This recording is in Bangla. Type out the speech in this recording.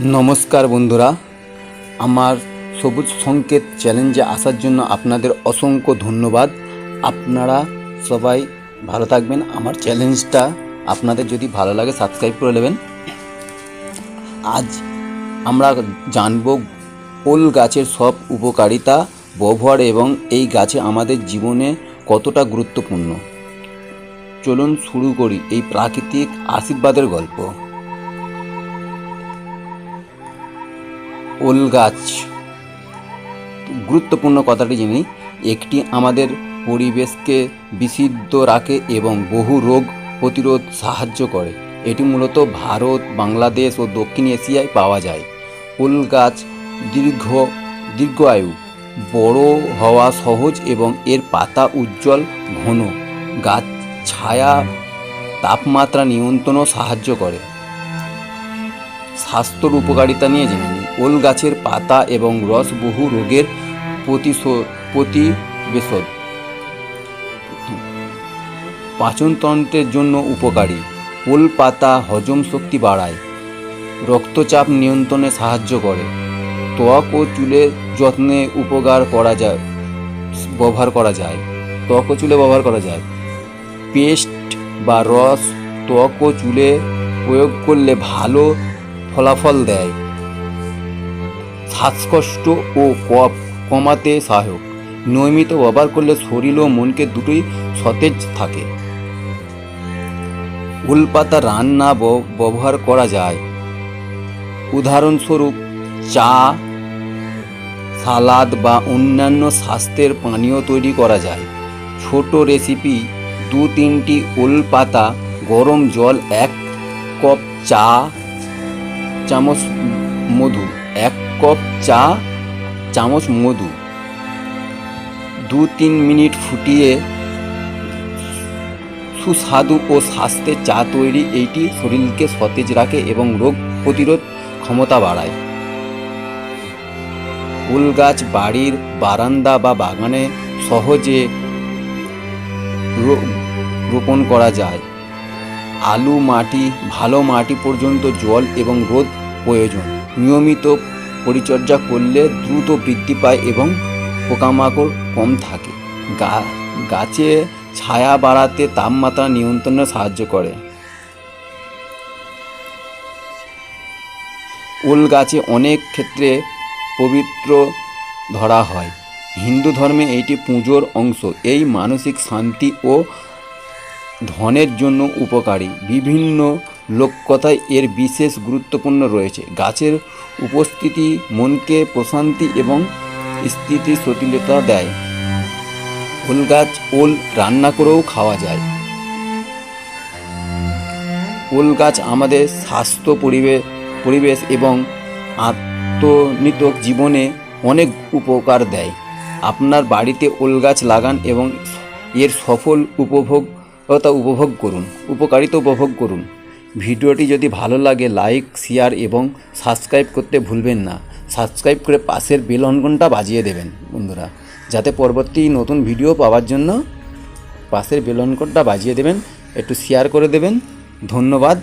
নমস্কার বন্ধুরা। আমার সবুজ সংকেত চ্যালেঞ্জে আসার জন্য আপনাদের অসংখ্য ধন্যবাদ। আপনারা সবাই ভালো থাকবেন। আমার চ্যালেঞ্জটা আপনাদের যদি ভালো লাগে সাবস্ক্রাইব করে নেবেন। আজ আমরা জানব ওল গাছের সব উপকারিতা, ব্যবহার এবং এই গাছে আমাদের জীবনে কতটা গুরুত্বপূর্ণ। চলুন শুরু করি এই প্রাকৃতিক আশীর্বাদের গল্প। ওল গাছ। গুরুত্বপূর্ণ কথাটি জেনে একটি আমাদের পরিবেশকে বিশুদ্ধ রাখে এবং বহু রোগ প্রতিরোধ সাহায্য করে। এটি মূলত ভারত, বাংলাদেশ ও দক্ষিণ এশিয়ায় পাওয়া যায়। ওল গাছ দীর্ঘ দীর্ঘায়ু বড় হওয়া সহজ এবং এর পাতা উজ্জ্বল, ঘন। গাছ ছায়া, তাপমাত্রা নিয়ন্ত্রণও সাহায্য করে। স্বাস্থ্যর উপকারিতা নিয়ে জেনে ওল গাছের পাতা এবং রস বহু রোগের প্রতিবেশক পাচনতন্ত্রের জন্য উপকারী। ওল পাতা হজম শক্তি বাড়ায়। রক্তচাপ নিয়ন্ত্রণে সাহায্য করে। ত্বক ও চুলের যত্নে উপকার করা যায়, ব্যবহার করা যায়। ত্বক ও চুলে ব্যবহার করা যায়। পেস্ট বা রস ত্বক ও চুলে প্রয়োগ করলে ভালো ফলাফল দেয়। শ্বাসকষ্ট ও কফ কমাতে সহায়ক। নিয়মিত ব্যবহার করলে শরীর ও মনকে দুটোই সতেজ থাকে। উলপাতা রান্না ব্যবহার করা যায়। উদাহরণস্বরূপ, চা, সালাদ বা অন্যান্য স্বাস্থ্যের পানীয় তৈরি করা যায়। ছোট রেসিপি, দু তিনটি ওল পাতা গরম জল, এক কাপ চা, চামচ মধু, এক কাপ চা, চামচ মধু। দু তিন মিনিট ফুটিয়ে সুস্বাদু ও স্বাস্থ্যের চা তৈরি, এইটি শরীরকে সতেজ রাখে এবং রোগ প্রতিরোধ ক্ষমতা বাড়ায়। ফুল গাছ বাড়ির বারান্দা বা বাগানে সহজে রোপণ করা যায়। আলু মাটি, ভালো মাটি পর্যন্ত জল এবং রোদ প্রয়োজন। নিয়মিত পরিচর্যা করলে দ্রুত বৃদ্ধি পায় এবং পোকামাকড় কম থাকে। গা- গাছে ছায়া বাড়াতে তাপমাত্রা নিয়ন্ত্রণে সাহায্য করে। ওল গাছে অনেক ক্ষেত্রে পবিত্র ধরা হয়। হিন্দু ধর্মে এটি পুজোর অংশ। এই মানসিক শান্তি ও ধনের জন্য উপকারী। বিভিন্ন লোককথায় এর বিশেষ গুরুত্বপূর্ণ রয়েছে। গাছের উপস্থিতি মনকে প্রশান্তি এবং স্থিতিশীলতা দেয়। ওল গাছ ওল রান্না করেও খাওয়া যায়। ওল গাছ আমাদের স্বাস্থ্য পরিবেশ পরিবেশ এবং আত্মনিত জীবনে অনেক উপকার দেয়। আপনার বাড়িতে ওল গাছ লাগান এবং এর সফল উপভোগতা উপভোগ করুন উপকারিতা উপভোগ করুন। ভিডিওটি যদি ভালো লাগে, লাইক, শেয়ার এবং সাবস্ক্রাইব করতে ভুলবেন না। সাবস্ক্রাইব করে পাশের বেল অনকনটা বাজিয়ে দেবেন, বন্ধুরা। যাতে পরবর্তী নতুন ভিডিও পাওয়ার জন্য পাশের বেল অনকনটা বাজিয়ে দেবেন, একটু শেয়ার করে দেবেন। ধন্যবাদ।